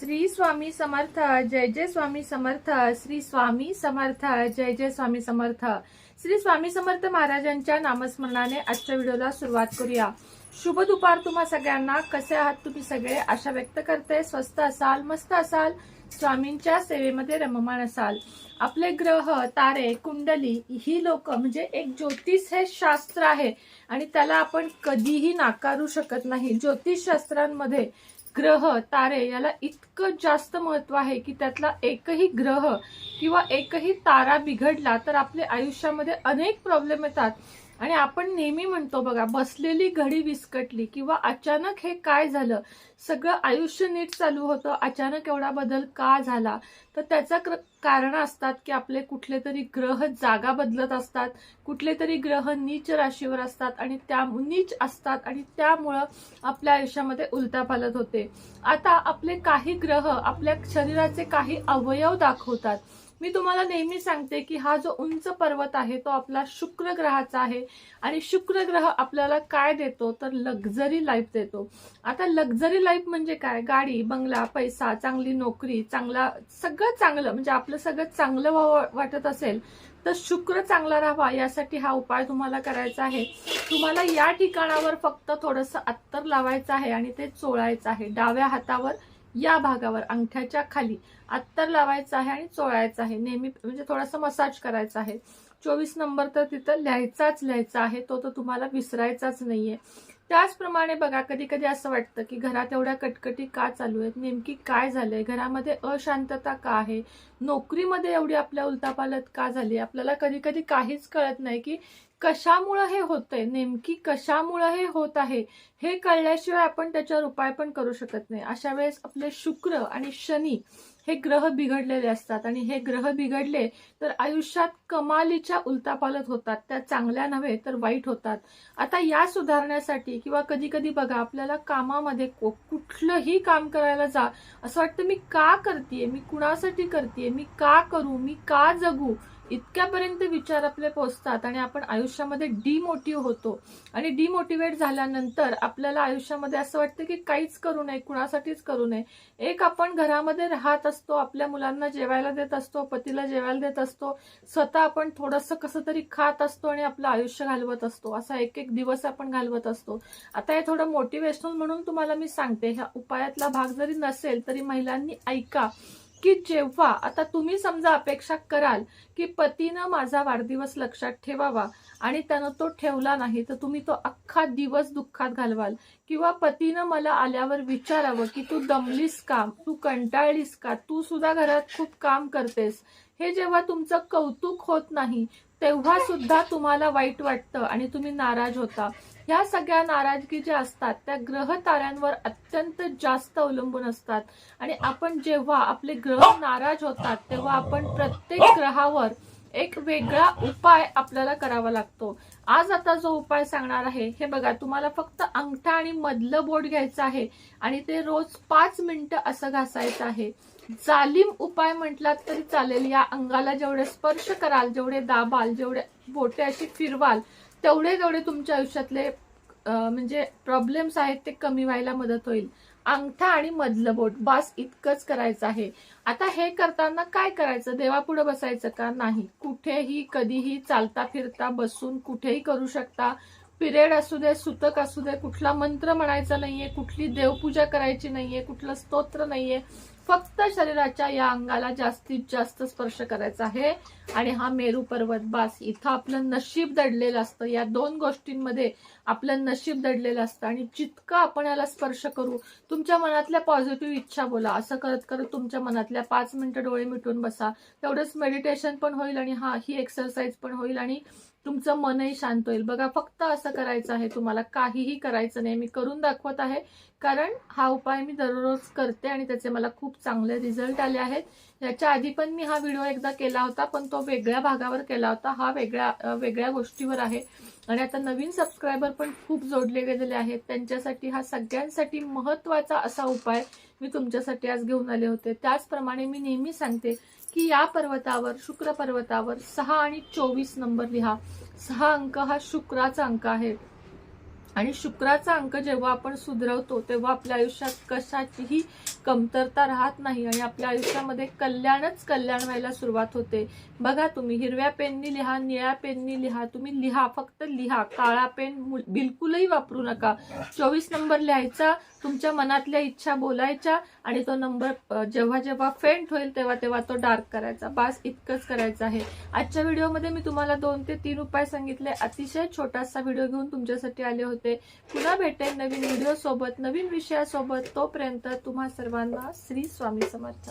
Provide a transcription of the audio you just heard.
श्री स्वामी समर्थ जय जय स्वामी समर्थ श्री स्वामी समर्थ जय जय स्वामी समर्थ. श्री स्वामी समर्थ महाराजांच्या नामस्मरणाने आजच्या व्हिडिओला सुरुवात करूया. शुभ दुपार तुम्हा सगळ्यांना. कसे आहात तुम्ही सगळे? आशा व्यक्त करते. स्वस्त असाल मस्त असाल. स्वामींच्या सेवेमध्ये रममाण असाल. आपले ग्रह तारे कुंडली ही लोक म्हणजे एक ज्योतिष हे शास्त्र आहे. आणि त्याला आपण कधीही नाकारू शकत नाही. ज्योतिष शास्त्रांमध्ये ग्रह तारे याला इतकं जास्त महत्त्व आहे की त्यातला एकही ग्रह किंवा एकही तारा बिघडला तर आपल्या आयुष्यामध्ये अनेक प्रॉब्लेम येतात. आणि आपण नेहमी म्हणतो बघा बसलेली घडी विस्कटली किंवा अचानक हे काय झालं? सगळं आयुष्य नीट चालू होतं. अचानक एवढा बदल का झाला? तर त्याचं कारण असतात की आपले कुठले तरी ग्रह जागा बदलत असतात कुठले तरी ग्रह नीच राशीवर असतात आणि त्या नीच असतात आणि त्यामुळं आपल्या आयुष्यामध्ये उलटापालट होते. आता आपले काही ग्रह आपल्या शरीराचे काही अवयव दाखवतात. मी तुम्हाला नेहमी सांगते की हा जो उंच पर्वत आहे तो आपला शुक्र ग्रहाचा आहे. आणि शुक्र ग्रह आपल्याला काय देतो? तर लक्झरी लाईफ देतो. आता लक्झरी लाईफ म्हणजे काय? गाडी बंगला पैसा चांगली नोकरी चांगला सगळं चांगलं म्हणजे आपलं सगळं चांगलं व्हावं वाटत असेल तर शुक्र चांगला राहावा यासाठी हा उपाय तुम्हाला करायचा आहे. तुम्हाला या ठिकाणावर फक्त थोडंसं अत्तर लावायचं आहे आणि ते चोळायचं आहे. डाव्या हातावर या भागावर अंगठ्याच्या खाली अत्तर लावायचं आहे आणि चोळायचं आहे. नेहमी म्हणजे थोडासा मसाज करायचा आहे. चोवीस नंबर तर तिथं लिहायचाच लिहायचा आहे. तो तर तुम्हाला विसरायचाच नाहीये. त्याचप्रमाणे बघा कधी कधी असं वाटतं की घरात एवढ्या कटकटी का चालू आहेत? नेमकी काय झालंय? घरामध्ये अशांतता का आहे? नोकरीमध्ये एवढी आपल्या उलतापालत का झाली? आपल्याला कधी कधी काहीच कळत नाही की कशामुळं हे होतंय? नेमकी कशामुळं हे होत आहे? हे कळल्याशिवाय आपण त्याच्यावर उपाय पण करू शकत नाही. अशा वेळेस आपले शुक्र आणि शनी हे ग्रह बिघडलेले असतात आणि हे ग्रह बिघडले तर आयुष्यात कमालीच्या उलतापालत होतात. त्या चांगल्या नव्हे तर वाईट होतात. आता या सुधारण्यासाठी किंवा कधी कधी बघा आपल्याला कामामध्ये कुठलंही काम करायला जा असं वाटतं मी का करते मी कुणासाठी करते मी का करू? मी का जगू? इतक्यापर्यंत विचार आपले पोचतात आणि आपण आयुष्यामध्ये डिमोटिव्ह होतो. आणि डिमोटिवेट झाल्यानंतर आपल्याला आयुष्यामध्ये असं वाटतं की काहीच करू नये कुणासाठीच करू नये. एक आपण घरामध्ये राहत असतो आपल्या मुलांना जेवायला देत असतो पतीला जेवायला देत असतो स्वतः आपण थोडंसं कसं तरी खात असतो आणि आपलं आयुष्य घालवत असतो. असा एक एक दिवस आपण घालवत असतो. आता हे थोडं मोटिवेशनल म्हणून तुम्हाला मी सांगते. ह्या उपायातला भाग जरी नसेल तरी महिलांनी ऐका. की जेव्हा आता तुम्ही समजा अपेक्षा कराल की पतीनं माझा वाढदिवस लक्षात ठेवावा आणि त्यानं तो ठेवला नाही तर तुम्ही तो अख्खा दिवस दुःखात घालवाल. किंवा पतीनं मला आल्यावर विचारावं की तू दमलीस का तू कंटाळलीस का तू सुद्धा घरात खूप काम करतेस. हे जेव्हा तुमचं कौतुक होत नाही तेव्हा सुद्धा तुम्हाला वाईट वाटतं आणि तुम्ही नाराज होता. ह्या सगळ्या नाराजगी ज्या असतात त्या ग्रह ताऱ्यांवर अत्यंत जास्त अवलंबून असतात. आणि आपण जेव्हा आपले ग्रह नाराज होतात तेव्हा आपण प्रत्येक ग्रहावर एक वेगळा उपाय आपल्याला करावा लागतो. आज आता जो उपाय सांगणार आहे हे बघा तुम्हाला फक्त अंगठा आणि मधलं बोट घ्यायचं आहे आणि ते रोज पाच मिनिटं असं घासायचं आहे. जालिम उपाय म्हटलात तरी चालेल. या अंगाला जेवढे स्पर्श कराल जेवढे दाबाल जेवढे बोटे अशी फिरवाल तेवढे तेवढे तुमच्या आयुष्यातले म्हणजे प्रॉब्लेम्स आहेत ते कमी व्हायला मदत होईल. अंगठा आणि मधलं बोट बास इतकंच करायचं आहे. आता हे करताना काय करायचं? देवापुढे बसायचं का? नाही. कुठेही कधीही चालता फिरता बसून कुठेही करू शकता. पिरियड असू दे सुतक असू दे कुठला मंत्र म्हणायचा नाहीये कुठली देवपूजा करायची नाहीये कुठलं स्तोत्र नाहीये. फक्त शरीराच्या या अंगाला जास्तीत जास्त स्पर्श करायचा आहे. आणि हा मेरू पर्वत बास इथं आपलं नशीब दडलेलं असतं. या दोन गोष्टींमध्ये आपलं नशीब दडलेलं असतं. आणि जितकं आपण याला स्पर्श करू तुमच्या मनातल्या पॉझिटिव्ह इच्छा बोला. असं करत करत तुमच्या मनातल्या पाच मिनिटं डोळे मिटून बसा. तेवढंच मेडिटेशन पण होईल आणि हा ही एक्सरसाइज पण होईल आणि तुमचं मनही शांत होईल. बघा फक्त असं करायचं आहे तुम्हाला. काहीही करायचं नाही. मी करून दाखवत आहे. कारण हा उपाय मी दररोज करते आणि त्याचे मला खूप खूप चांगले रिझल्ट आले आहेत. याच्या आधी पण मी हा व्हिडिओ एकदा केला होता पण तो वेगळ्या भागावर केला होता. हा वेगळ्या वेगळ्या गोष्टीवर आहे. आणि आता नवीन सबस्क्रायबर पण खूप जोडले गेलेले आहेत. त्यांच्यासाठी हा सगळ्यांसाठी महत्त्वाचा असा उपाय मी तुमच्यासाठी आज घेऊन आले होते. त्याचप्रमाणे मी नेहमी सांगते की या पर्वतावर शुक्र पर्वतावर सहा आणि चोवीस नंबर लिहा. सहा अंक हा शुक्राचा अंक आहे. आणि शुक्राचा अंक जेव्हा आपण सुधरवतो तेव्हा आपल्या आयुष्यात कशाचीही कमतरता राहत नाही आणि आपल्या आयुष्यामध्ये कल्याणच कल्याण व्हायला सुरुवात होते. बघा तुम्ही हिरव्या पेननी लिहा निळ्या पेननी लिहा तुम्ही लिहा फक्त लिहा. काळा पेन बिलकुलही वापरू नका. चोवीस नंबर लिहायचा तुमच्या मनातल्या इच्छा बोलायच्या आणि तो नंबर जेव्हा जेव्हा फेंट होईल तेव्हा तेव्हा तो डार्क करायचा. बास इतकंच करायचं आहे. आजच्या व्हिडिओमध्ये मी तुम्हाला दोन ते तीन उपाय सांगितले. अतिशय छोटासा व्हिडिओ घेऊन तुमच्यासाठी आले होते. पुन्हा भेटेल नवीन व्हिडिओ सोबत नवीन विषयासोबत. तोपर्यंत तुम्हा सर्वांना श्री स्वामी समर्थ.